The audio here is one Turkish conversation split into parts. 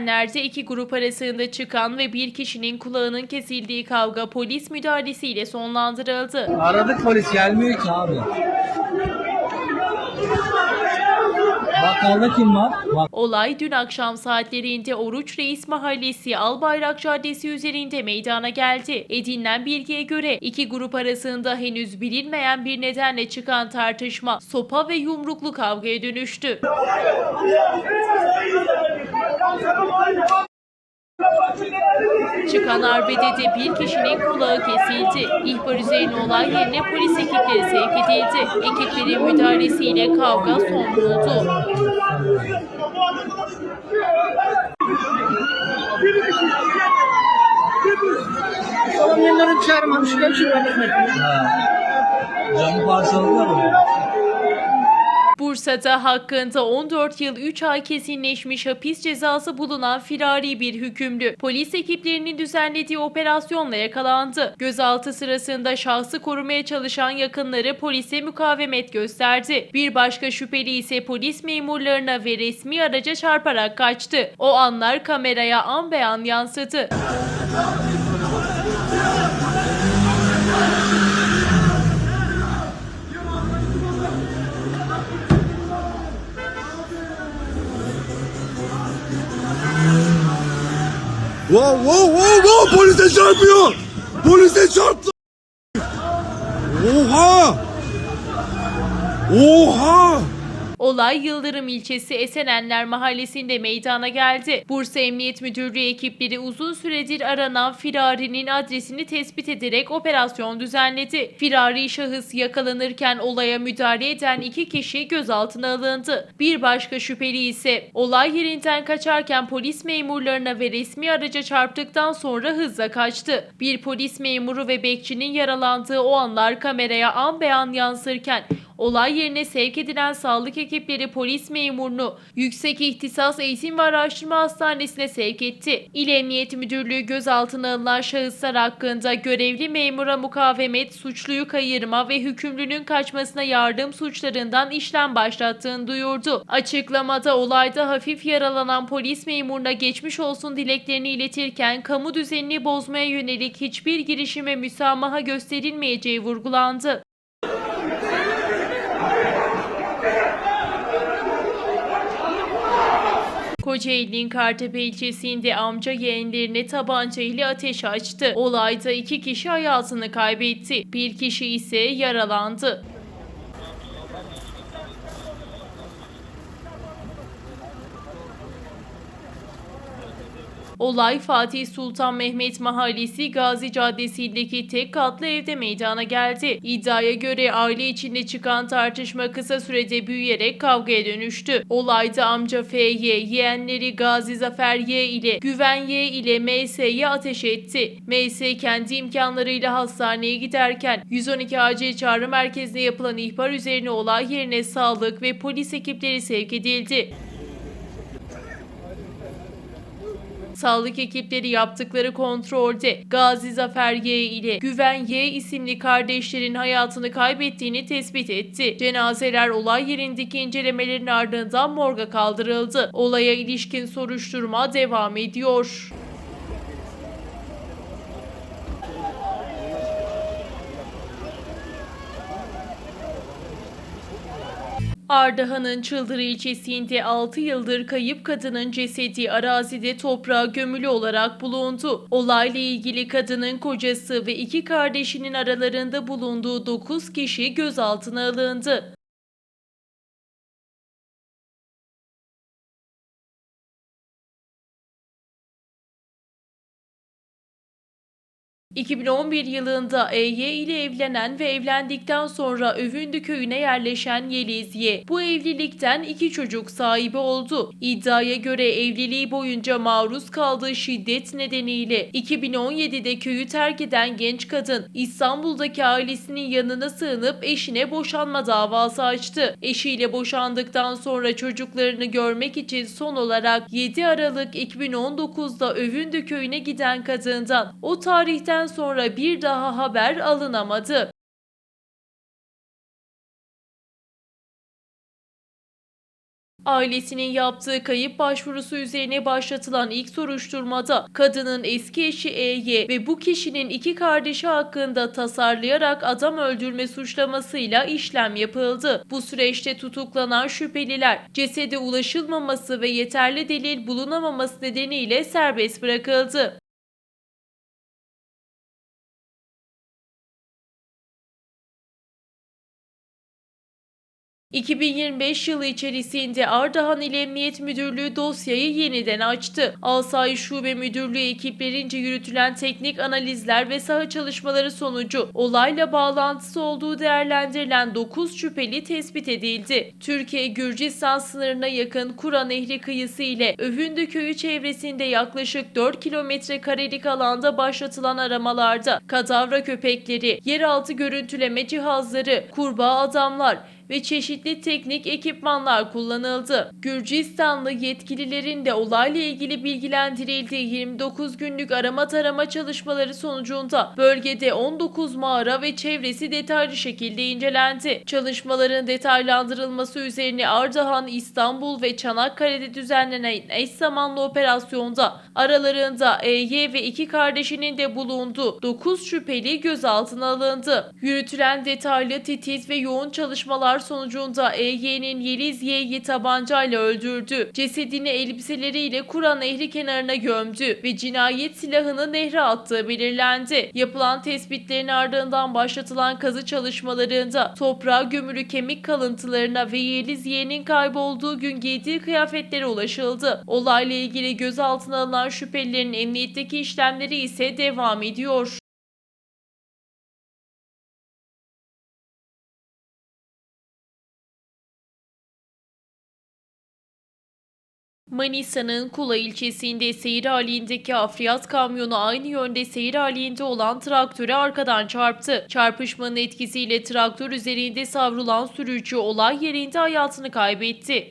Senler'de iki grup arasında çıkan ve bir kişinin kulağının kesildiği kavga polis müdahalesiyle sonlandırıldı. Aradık polis gelmiyor ki abi. Bakkalda kim var? Bak Olay dün akşam saatlerinde Oruç Reis Mahallesi Albayrak Caddesi üzerinde meydana geldi. Edinilen bilgiye göre iki grup arasında henüz bilinmeyen bir nedenle çıkan tartışma sopa ve yumruklu kavgaya dönüştü. Çıkan arbedede bir kişinin kulağı kesildi. İhbar üzerine olay yerine polis ekipleri sevk edildi. Ekiplerin müdahalesiyle kavga son buldu. Oğlum yanlarını çağırmamış. Gel şuraya. ha. Camı parçaladılar mı? Bursa'da hakkında 14 yıl 3 ay kesinleşmiş hapis cezası bulunan firari bir hükümlü polis ekiplerinin düzenlediği operasyonla yakalandı. Gözaltı sırasında şahsı korumaya çalışan yakınları polise mukavemet gösterdi. Bir başka şüpheli ise polis memurlarına ve resmi araca çarparak kaçtı. O anlar kameraya an beyan yansıdı. Wow wow wow wow polise çarpıyor. Polise çarptı. Oha. Oha. Olay Yıldırım ilçesi Esenenler mahallesinde meydana geldi. Bursa Emniyet Müdürlüğü ekipleri uzun süredir aranan firarinin adresini tespit ederek operasyon düzenledi. Firari şahıs yakalanırken olaya müdahale eden iki kişi gözaltına alındı. Bir başka şüpheli ise olay yerinden kaçarken polis memurlarına ve resmi araca çarptıktan sonra hızla kaçtı. Bir polis memuru ve bekçinin yaralandığı o anlar kameraya an beyan yansırken Olay yerine sevk edilen sağlık ekipleri polis memurunu Yüksek İhtisas Eğitim ve Araştırma Hastanesi'ne sevk etti. İl Emniyet Müdürlüğü gözaltına alınan şahıslar hakkında görevli memura mukavemet, suçluyu kayırma ve hükümlünün kaçmasına yardım suçlarından işlem başlattığını duyurdu. Açıklamada olayda hafif yaralanan polis memuruna geçmiş olsun dileklerini iletirken kamu düzenini bozmaya yönelik hiçbir girişime müsamaha gösterilmeyeceği vurgulandı. Kocaeli'nin Kartepe ilçesinde amca yeğenlerine tabanca ile ateş açtı. Olayda iki kişi hayatını kaybetti. Bir kişi ise yaralandı. Olay Fatih Sultan Mehmet Mahallesi Gazi Caddesi'ndeki tek katlı evde meydana geldi. İddiaya göre aile içinde çıkan tartışma kısa sürede büyüyerek kavgaya dönüştü. Olayda amca F.Y. yeğenleri Gazi Zafer Y ile Güven Y ile M.S.'ye ateş etti. M.S. kendi imkanlarıyla hastaneye giderken 112 acil çağrı merkezine yapılan ihbar üzerine olay yerine sağlık ve polis ekipleri sevk edildi. Sağlık ekipleri yaptıkları kontrolde Gazi Zafer Y ile Güven Y isimli kardeşlerin hayatını kaybettiğini tespit etti. Cenazeler olay yerindeki incelemelerin ardından morga kaldırıldı. Olaya ilişkin soruşturma devam ediyor. Ardahan'ın Çıldırı ilçesinde 6 yıldır kayıp kadının cesedi arazide toprağa gömülü olarak bulundu. Olayla ilgili kadının kocası ve iki kardeşinin aralarında bulunduğu 9 kişi gözaltına alındı. ...2011 yılında EY ile evlenen ve evlendikten sonra Övündü köyüne yerleşen Yeliz Y. Bu evlilikten iki çocuk sahibi oldu. İddiaya göre evliliği boyunca maruz kaldığı şiddet nedeniyle 2017'de köyü terk eden genç kadın İstanbul'daki ailesinin yanına sığınıp eşine boşanma davası açtı. Eşiyle boşandıktan sonra çocuklarını görmek için son olarak 7 Aralık 2019'da Övündü köyüne giden kadından o tarihten sonra bir daha haber alınamadı. Ailesinin yaptığı kayıp başvurusu üzerine başlatılan ilk soruşturmada kadının eski eşi E'ye ve bu kişinin iki kardeşi hakkında tasarlayarak adam öldürme suçlamasıyla işlem yapıldı. Bu süreçte tutuklanan şüpheliler cesede ulaşılmaması ve yeterli delil bulunamaması nedeniyle serbest bırakıldı. ...2025 yılı içerisinde Ardahan İl Emniyet Müdürlüğü dosyayı yeniden açtı. Asayiş Şube Müdürlüğü ekiplerince yürütülen teknik analizler ve saha çalışmaları sonucu olayla bağlantısı olduğu değerlendirilen 9 şüpheli tespit edildi. Türkiye-Gürcistan sınırına yakın Kura Nehri kıyısı ile Övündü köyü çevresinde yaklaşık 4 kilometre karelik alanda başlatılan aramalarda kadavra köpekleri, yeraltı görüntüleme cihazları, kurbağa adamlar, ve çeşitli teknik ekipmanlar kullanıldı. Gürcistanlı yetkililerin de olayla ilgili bilgilendirildiği 29 günlük arama tarama çalışmaları sonucunda bölgede 19 mağara ve çevresi detaylı şekilde incelendi. Çalışmaların detaylandırılması üzerine Ardahan, İstanbul ve Çanakkale'de düzenlenen eş zamanlı operasyonda aralarında EY ve iki kardeşinin de bulunduğu 9 şüpheli gözaltına alındı. Yürütülen detaylı, titiz ve yoğun çalışmalar sonucunda EY'nin Yeliz Y'yi tabancayla öldürdü. Cesedini elbiseleriyle Kura Nehri kenarına gömdü ve cinayet silahını nehre attığı belirlendi. Yapılan tespitlerin ardından başlatılan kazı çalışmalarında toprağa gömülü kemik kalıntılarına ve Yeliz Y'nin kaybolduğu gün giydiği kıyafetlere ulaşıldı. Olayla ilgili gözaltına alınan şüphelilerin emniyetteki işlemleri ise devam ediyor. Manisa'nın Kula ilçesinde seyir halindeki afriyat kamyonu aynı yönde seyir halinde olan traktöre arkadan çarptı. Çarpışmanın etkisiyle traktör üzerinde savrulan sürücü olay yerinde hayatını kaybetti.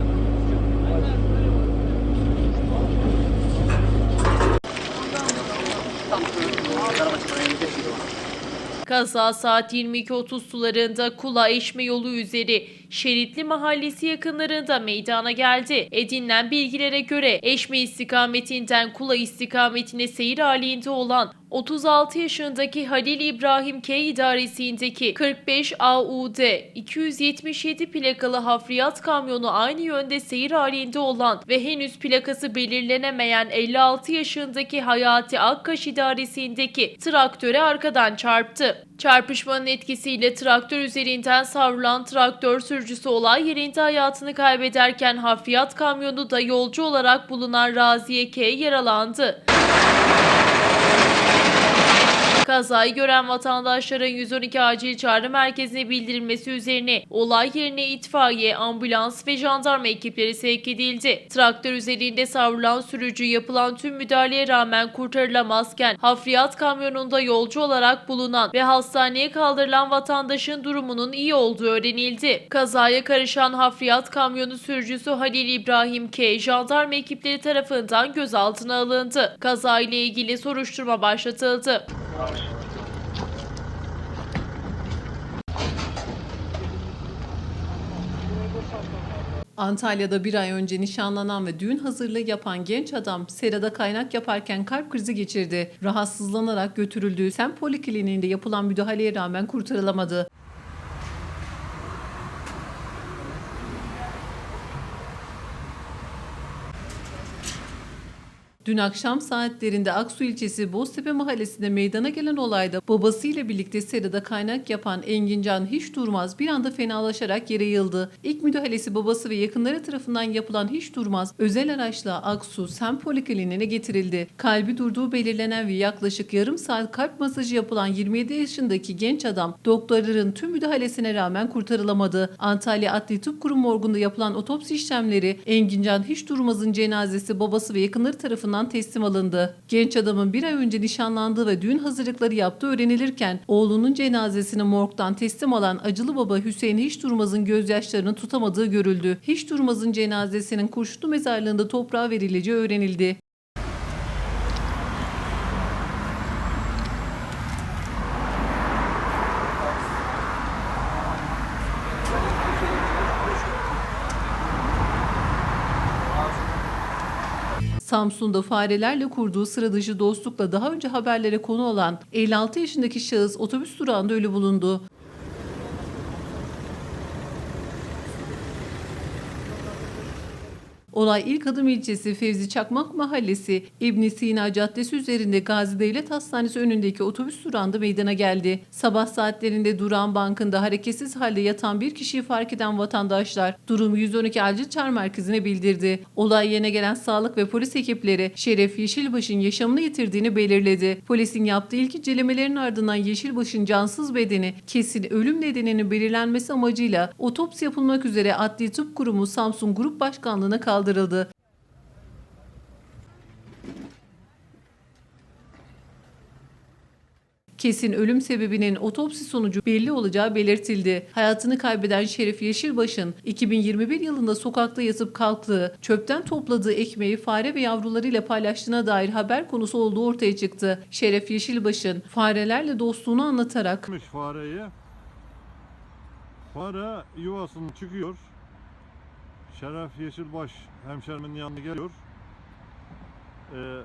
Kaza saat 22.30 sularında Kula Eşme yolu üzeri Şeritli Mahallesi yakınlarında meydana geldi. Edinilen bilgilere göre Eşme istikametinden Kula istikametine seyir halinde olan 36 yaşındaki Halil İbrahim K idaresindeki 45 AUD 277 plakalı hafriyat kamyonu aynı yönde seyir halinde olan ve henüz plakası belirlenemeyen 56 yaşındaki Hayati Akkaş idaresindeki traktöre arkadan çarptı. Çarpışmanın etkisiyle traktör üzerinden savrulan traktör sürücüsü olay yerinde hayatını kaybederken hafriyat kamyonu da yolcu olarak bulunan Raziye K yaralandı. Kazayı gören vatandaşların 112 acil çağrı merkezine bildirilmesi üzerine olay yerine itfaiye, ambulans ve jandarma ekipleri sevk edildi. Traktör üzerinde savrulan sürücü yapılan tüm müdahaleye rağmen kurtarılamazken hafriyat kamyonunda yolcu olarak bulunan ve hastaneye kaldırılan vatandaşın durumunun iyi olduğu öğrenildi. Kazaya karışan hafriyat kamyonu sürücüsü Halil İbrahim K. jandarma ekipleri tarafından gözaltına alındı. Kazayla ilgili soruşturma başlatıldı. Antalya'da bir ay önce nişanlanan ve düğün hazırlığı yapan genç adam serada kaynak yaparken kalp krizi geçirdi. Rahatsızlanarak götürüldüğü Sem Polikliniğinde yapılan müdahaleye rağmen kurtarılamadı. Dün akşam saatlerinde Aksu ilçesi Boztepe mahallesinde meydana gelen olayda babasıyla birlikte serada kaynak yapan Engincan hiç durmaz bir anda fenalaşarak yere yıldı. İlk müdahalesi babası ve yakınları tarafından yapılan hiç durmaz özel araçla Aksu Sem Polikliniğine getirildi. Kalbi durduğu belirlenen ve yaklaşık yarım saat kalp masajı yapılan 27 yaşındaki genç adam doktorların tüm müdahalesine rağmen kurtarılamadı. Antalya Adli Tıp Kurum morgunda yapılan otopsi işlemleri Engincan hiç durmazın cenazesi babası ve yakınları tarafından teslim alındı. Genç adamın bir ay önce nişanlandığı ve düğün hazırlıkları yaptığı öğrenilirken oğlunun cenazesini morgdan teslim alan acılı baba Hüseyin Hiç Durmaz'ın gözyaşlarını tutamadığı görüldü. Hiç Durmaz'ın cenazesinin Kurşunlu mezarlığında toprağa verileceği öğrenildi. Samsun'da farelerle kurduğu sıra dışı dostlukla daha önce haberlere konu olan 56 yaşındaki şahıs otobüs durağında ölü bulundu. Olay İlk Adım ilçesi Fevzi Çakmak Mahallesi İbn Sina Caddesi üzerinde Gazi Devlet Hastanesi önündeki otobüs durağında meydana geldi. Sabah saatlerinde durağın bankında hareketsiz halde yatan bir kişiyi fark eden vatandaşlar durumu 112 Acil Çağrı Merkezi'ne bildirdi. Olay yerine gelen sağlık ve polis ekipleri Şeref Yeşilbaş'ın yaşamını yitirdiğini belirledi. Polisin yaptığı ilk incelemelerin ardından Yeşilbaş'ın cansız bedeni kesin ölüm nedeninin belirlenmesi amacıyla otopsi yapılmak üzere Adli Tıp Kurumu Samsun Grup Başkanlığı'na kaldırıldı. Kesin ölüm sebebinin otopsi sonucu belli olacağı belirtildi. Hayatını kaybeden Şerif Yeşilbaş'ın 2021 yılında sokakta yatıp kalktığı, çöpten topladığı ekmeği fare ve yavrularıyla paylaştığına dair haber konusu olduğu ortaya çıktı. Şeref Yeşilbaş'ın farelerle dostluğunu anlatarak fareyi. Fare yuvasını çıkıyor. Şeref Yeşilbaş hemşerimin yanına geliyor. Ee,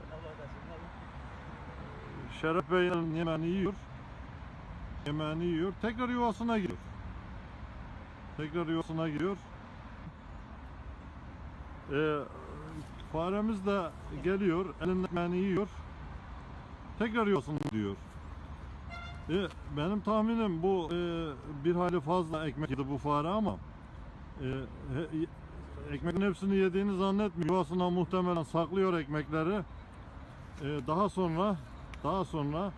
Şeref Bey'in yemeğini yiyor. Yemeğini yiyor. Tekrar yuvasına giriyor. Tekrar yuvasına giriyor. Ee, faremiz de geliyor. Elinden yemeğini yiyor. Tekrar yuvasına gidiyor. E, benim tahminim bu e, bir hali fazla ekmek yedi bu fare ama e, he- ekmeğin hepsini yediğini zannetmiyor. Yuvasına muhtemelen saklıyor ekmekleri. E, daha sonra daha sonra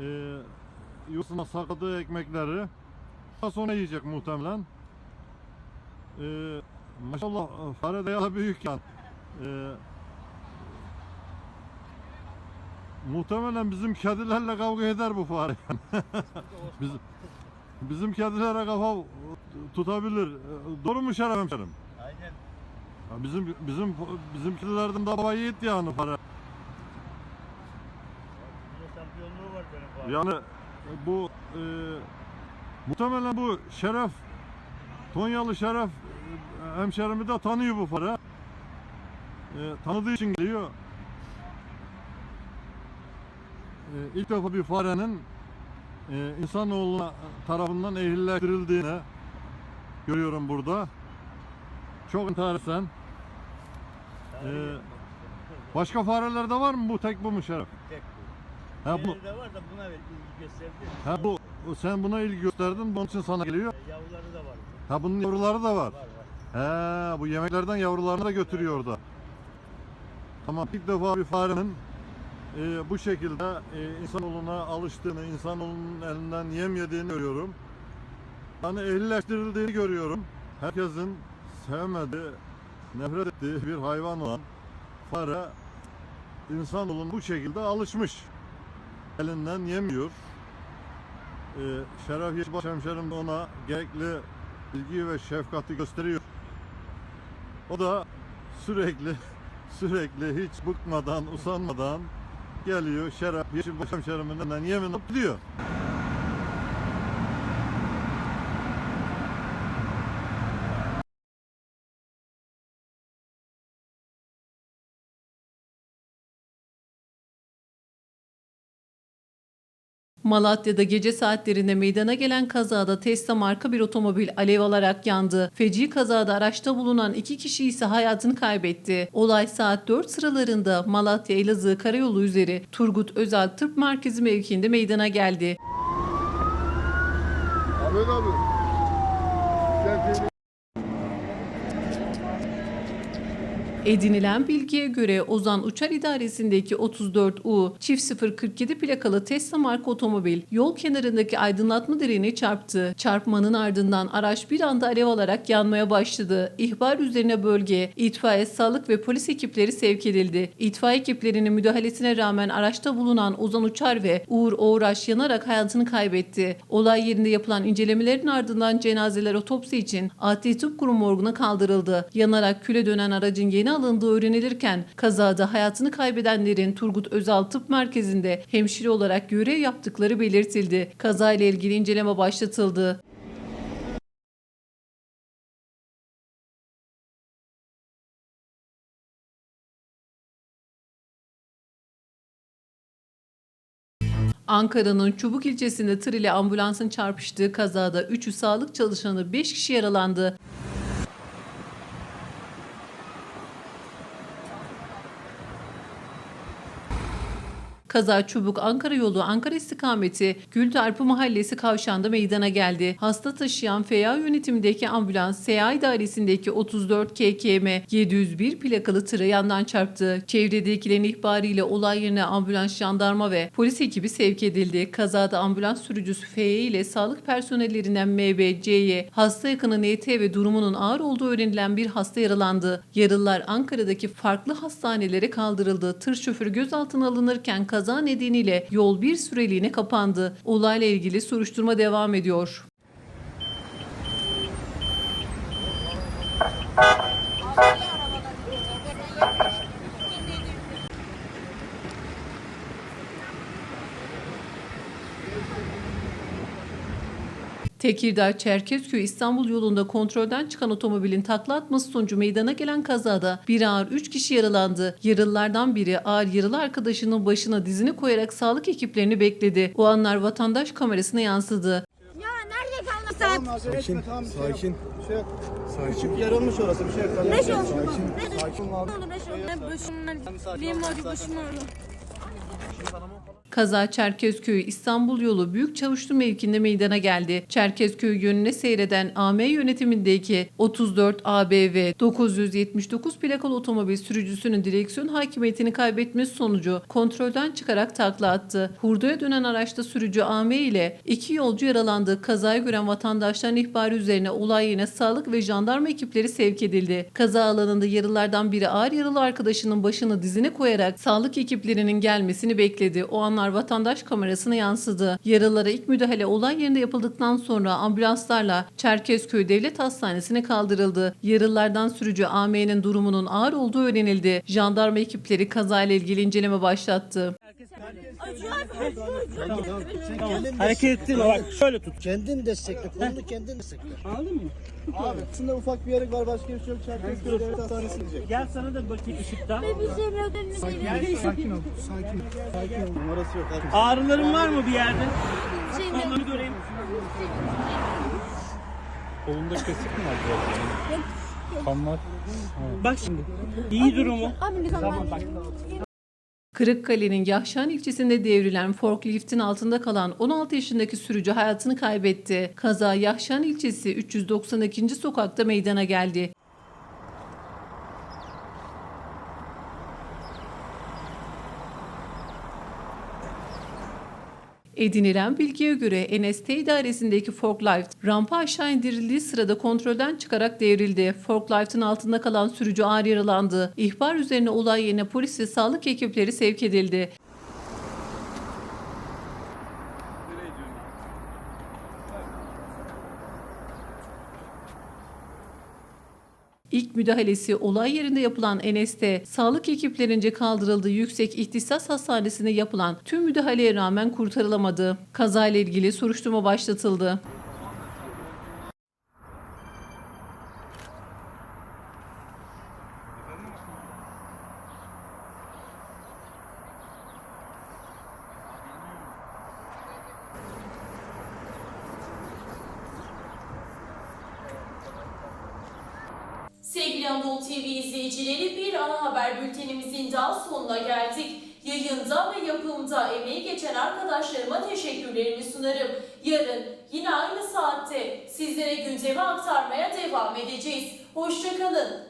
e, yuvasına sakladığı ekmekleri daha sonra yiyecek muhtemelen. E, maşallah fare de ya büyük yani. E, Muhtemelen bizim kedilerle kavga eder bu fare. bizim, bizim kedilere kafa tutabilir. Doğru mu Şeref hemşerim? Aynen. Ya Bizim bizim bizim kedilerden daha yiğit yani fare. Yine şampiyonluğu var benim bu. Yani e, muhtemelen bu Şeref Tonyalı Şeref e, hemşerimi de tanıyor bu fare. E, tanıdığı için geliyor. E, ilk defa bir farenin e, insanoğlu tarafından ehilleştirildiğini görüyorum burada. Çok enteresan. E, başka fareler de var mı bu tek bu mu Şeref? Tek bu. Ha bu, Diğeri de var da buna ilgi gösterdi. ha bu sen buna ilgi gösterdin bunun için sana geliyor. Yavruları da var. Ha bunun yavruları da var. Var var. He bu yemeklerden yavrularını da götürüyor orada. Tamam ilk defa bir farenin e, bu şekilde e, insanoğluna alıştığını, insanoğlunun elinden yem yediğini görüyorum. Yani ehlileştirildiğini görüyorum. Herkesin sevmediği, nefret ettiği bir hayvan olan fare insanoğlunun bu şekilde alışmış. Elinden yemiyor. E, Şeref Yeşilbaş hemşerim de ona gerekli ilgi ve şefkati gösteriyor. O da sürekli sürekli hiç bıkmadan, usanmadan geliyor Şeref Yeşilbaş hemşeriminden yemin alıp gidiyor. Malatya'da gece saatlerinde meydana gelen kazada Tesla marka bir otomobil alev alarak yandı. Feci kazada araçta bulunan iki kişi ise hayatını kaybetti. Olay saat 4 sıralarında Malatya Elazığ Karayolu üzeri Turgut Özal Tıp Merkezi mevkiinde meydana geldi. Ahmet abi. Gel seni Edinilen bilgiye göre Ozan Uçar İdaresi'ndeki 34U çift 047 plakalı Tesla marka otomobil yol kenarındaki aydınlatma direğine çarptı. Çarpmanın ardından araç bir anda alev alarak yanmaya başladı. İhbar üzerine bölgeye itfaiye, sağlık ve polis ekipleri sevk edildi. İtfaiye ekiplerinin müdahalesine rağmen araçta bulunan Ozan Uçar ve Uğur Oğraş yanarak hayatını kaybetti. Olay yerinde yapılan incelemelerin ardından cenazeler otopsi için Adli Tıp Kurumu morguna kaldırıldı. Yanarak küle dönen aracın yeni alındığı öğrenilirken kazada hayatını kaybedenlerin Turgut Özal Tıp Merkezi'nde hemşire olarak görev yaptıkları belirtildi. Kazayla ilgili inceleme başlatıldı. Ankara'nın Çubuk ilçesinde tır ile ambulansın çarpıştığı kazada 3'ü sağlık çalışanı 5 kişi yaralandı. Kaza Çubuk Ankara yolu Ankara istikameti Güldarpı Mahallesi kavşağında meydana geldi. Hasta taşıyan FEA yönetimindeki ambulans SEA idaresindeki 34 KKM 701 plakalı tırı yandan çarptı. Çevredekilerin ihbarıyla olay yerine ambulans, jandarma ve polis ekibi sevk edildi. Kazada ambulans sürücüsü FE ile sağlık personellerinden MB, C'ye, hasta yakını NT ve durumunun ağır olduğu öğrenilen bir hasta yaralandı. Yaralılar Ankara'daki farklı hastanelere kaldırıldı. Tır şoförü gözaltına alınırken kaza nedeniyle yol bir süreliğine kapandı. Olayla ilgili soruşturma devam ediyor. Tekirdağ Çerkezköy İstanbul yolunda kontrolden çıkan otomobilin takla atması sonucu meydana gelen kazada bir ağır 3 kişi yaralandı. Yaralılardan biri ağır yaralı arkadaşının başına dizini koyarak sağlık ekiplerini bekledi. O anlar vatandaş kamerasına yansıdı. Ya nerede kaldın sen? Sakin, sakin. Sakin. Yarılmış orası bir şey yok. Beş oldu. Sakin. Beş Sakin oldu. Beş oldu. Ben başımdan benim acı başım ağrıyor. Kaza Çerkezköy İstanbul yolu Büyük Çavuşlu mevkinde meydana geldi. Çerkezköy yönüne seyreden AM yönetimindeki 34 ABV 979 plakalı otomobil sürücüsünün direksiyon hakimiyetini kaybetmesi sonucu kontrolden çıkarak takla attı. Hurdaya dönen araçta sürücü AM ile iki yolcu yaralandı. Kazayı gören vatandaşların ihbarı üzerine olay yerine sağlık ve jandarma ekipleri sevk edildi. Kaza alanında yaralılardan biri ağır yaralı arkadaşının başını dizine koyarak sağlık ekiplerinin gelmesini bekledi. O anlar vatandaş kamerasına yansıdı. Yaralılara ilk müdahale olay yerinde yapıldıktan sonra ambulanslarla Çerkezköy Devlet Hastanesi'ne kaldırıldı. Yaralılardan sürücü AM'nin durumunun ağır olduğu öğrenildi. Jandarma ekipleri kazayla ilgili inceleme başlattı. Hareket ettirme bak şöyle tut. Kendin destekle, kolunu kendin destekle. Anladın mı? Abi aslında ufak bir yarık var, başka bir şey yok. Çerkezköy Devlet Hastanesi gidecek. Gel sana da bakayım ışıkta. Bir şey yok. Bir şey yok. Sakin ol, sakin. Sakin ol. Numarası yok abi. Ağrıların var mı bir yerde? Şey. Kolunu göreyim. Kolunda kesik mi var? Kan var. Bak şimdi. İyi durumu. Tamam bak. Kırıkkale'nin Yahşan ilçesinde devrilen forkliftin altında kalan 16 yaşındaki sürücü hayatını kaybetti. Kaza Yahşan ilçesi 392. sokakta meydana geldi. Edinilen bilgiye göre NST idaresindeki forklift rampa aşağı indirildiği sırada kontrolden çıkarak devrildi. Forkliftin altında kalan sürücü ağır yaralandı. İhbar üzerine olay yerine polis ve sağlık ekipleri sevk edildi. İlk müdahalesi olay yerinde yapılan NST, sağlık ekiplerince kaldırıldığı yüksek ihtisas hastanesine yapılan tüm müdahaleye rağmen kurtarılamadı. Kazayla ilgili soruşturma başlatıldı. Sevgili Anadolu TV izleyicileri bir ana haber bültenimizin daha sonuna geldik. Yayında ve yapımda emeği geçen arkadaşlarıma teşekkürlerimi sunarım. Yarın yine aynı saatte sizlere gündemi aktarmaya devam edeceğiz. Hoşçakalın.